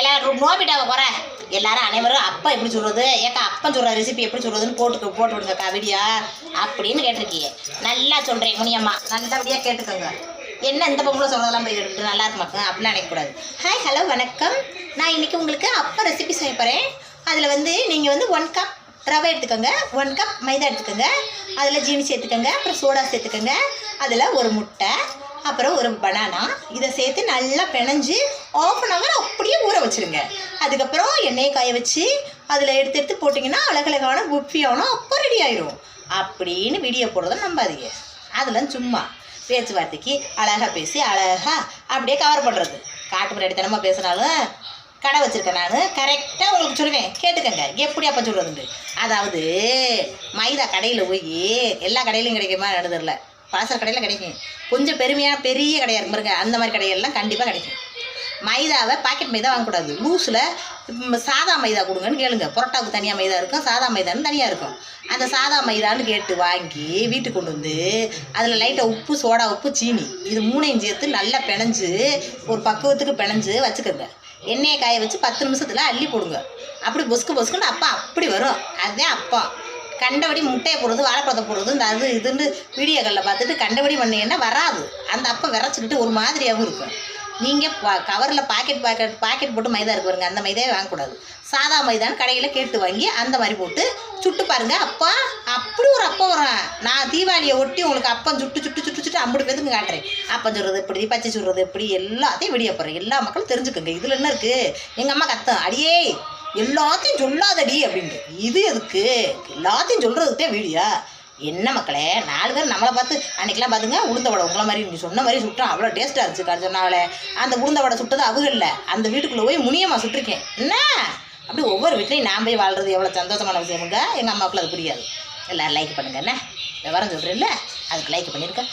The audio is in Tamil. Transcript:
எல்லாரும் நோபிட்டாவை போற. எல்லாரும் அனைவரும் அப்பா எப்படி சொல்கிறது ஏக்கா அப்பன் சொல்கிற ரெசிபி எப்படி சொல்கிறதுன்னு போட்டு போட்டு விடுங்கக்கா வீடியோ அப்படின்னு கேட்டிருக்கீங்க. நல்லா சொல்கிறேன் முனியம்மா. நல்லபடியாக கேட்டுக்கோங்க. என்ன இந்த பொம்பளை சொல்கிறதெல்லாம் போய் கேட்டுட்டு நல்லா இருக்குமாக்கும் அப்படிலாம் நினைக்கக்கூடாது. ஹாய் ஹலோ வணக்கம். நான் இன்னைக்கு உங்களுக்கு அப்பா ரெசிபி செய்ய போகிறேன் அதில் வந்து நீங்கள் வந்து ஒன் கப் ரவை எடுத்துக்கோங்க. ஒன் கப் மைதா எடுத்துக்கோங்க. அதில் ஜீனி சேர்த்துக்கோங்க. அப்புறம் சோடா சேர்த்துக்கோங்க. அதில் ஒரு முட்டை. அப்புறம் ஒரு பனானா இதை சேர்த்து நல்லா பிணைஞ்சு ஆஃப் அன் ஹவர் அப்படியே ஊற வச்சுருங்க. அதுக்கப்புறம் எண்ணெயை காய வச்சு அதில் எடுத்து எடுத்து போட்டிங்கன்னா அழகழகான புப்பியானோ அப்போ ரெடி ஆயிரும். அப்படின்னு வீடியோ போடுறத நம்பாதீங்க. அதெல்லாம் சும்மா பேச்சுவார்த்தைக்கு அழகாக பேசி அழகாக அப்படியே கவர் பண்ணுறது காட்டு முன்னாடி பேசினாலும் கடை வச்சுருக்கேன் நான். கரெக்டாக உங்களுக்கு சொல்லுவேன். கேட்டுக்கங்க. எப்படி அப்போ சொல்கிறதுண்டு அதாவது மைதா கடையில் போய் எல்லா கடையிலையும் கிடைக்குமா நடந்துடல பலசர கடையில் கிடைக்கும். கொஞ்சம் பெருமையாக பெரிய கடையாக இருக்கும் பாருங்க. அந்த மாதிரி கடையெல்லாம் கண்டிப்பாக கிடைக்கும். மைதாவை பாக்கெட் மைதா வாங்கக்கூடாது. லூஸில் சாதா மைதா கொடுங்கன்னு கேளுங்க. புரோட்டாவுக்கு தனியாக மைதா இருக்கும் சாதா மைதான்னு தனியாக இருக்கும். அந்த சாதா மைதான்னு கேட்டு வாங்கி வீட்டுக்கு கொண்டு வந்து அதில் லைட்டாக உப்பு சோடா உப்பு சீனி. இது மூணையும் சேர்த்து நல்லா பிணைஞ்சு ஒரு பக்குவத்துக்கு பிணைஞ்சு வச்சுக்கோங்க. எண்ணெயை காய வச்சு பத்து நிமிஷத்தில் அள்ளி போடுங்க. அப்படி பொசுக்கு பொசுக்குன்னு அப்பா அப்படி வரும். அதுதான் அப்பா. கண்டபடி முட்டையை போடுறது வாழைப்பழத்தை போடுறது இந்த அது இதுன்னு வீடியோக்களில் பார்த்துட்டு கண்டபடி பண்ணீங்கன்னா வராது. அந்த அப்பா விரைச்சிக்கிட்டு ஒரு மாதிரியாகவும் இருக்கும். நீங்கள் பா கவரில் பாக்கெட் பாக்கெட் பாக்கெட் போட்டு மைதா இருக்கு பாருங்க அந்த மைதாவே வாங்கக்கூடாது. சாதா மைதான் கடையில் கேட்டு வாங்கி அந்த மாதிரி போட்டு சுட்டு பாருங்கள் அப்பா அப்படி ஒரு அப்பா வரும் நான் தீபாவளியை ஒட்டி உங்களுக்கு அப்பம் சுட்டு சுட்டு சுட்டு சுட்டு அம்புட்டு பேத்துக்கு காட்டுறேன். அப்பம் சொல்கிறது எப்படி பச்சை சொல்கிறது எப்படி எல்லாத்தையும் வெளியே போடுறேன். எல்லா மக்களும் தெரிஞ்சுக்கோங்க. இதில் என்ன இருக்குது எங்கள் அம்மா கத்தம். அடியே! எல்லாத்தையும் சொல்லாதடி அப்படின்ட்டு. இது எதுக்கு? எல்லாத்தையும் சொல்கிறதுக்கே வீடியோ என்ன மக்களே நாலு பேர் நம்மளை பார்த்து அன்றைக்கெலாம் பார்த்துங்க உளுந்த வடை உங்களை மாதிரி நீ சொன்ன மாதிரி சுட்டோம் அவ்வளோ டேஸ்ட்டாக இருந்துச்சு கார் சொன்னாலே. அந்த உளுந்த வடை சுட்டது அவங்க இல்லை. அந்த வீட்டுக்குள்ளே போய் முனியம்மா சுட்டிருக்கேன். என்ன? அப்படி ஒவ்வொரு வீட்லையும் நான் போய் வாழ்றது எவ்வளோ சந்தோஷமான விஷயமுங்க? எங்கள் அம்மாவுக்குள்ள அது புரியாது. எல்லோரும் லைக் பண்ணுங்க என்ன? விவரம் சொல்கிறேன்ல அதுக்கு லைக் பண்ணியிருக்கேன்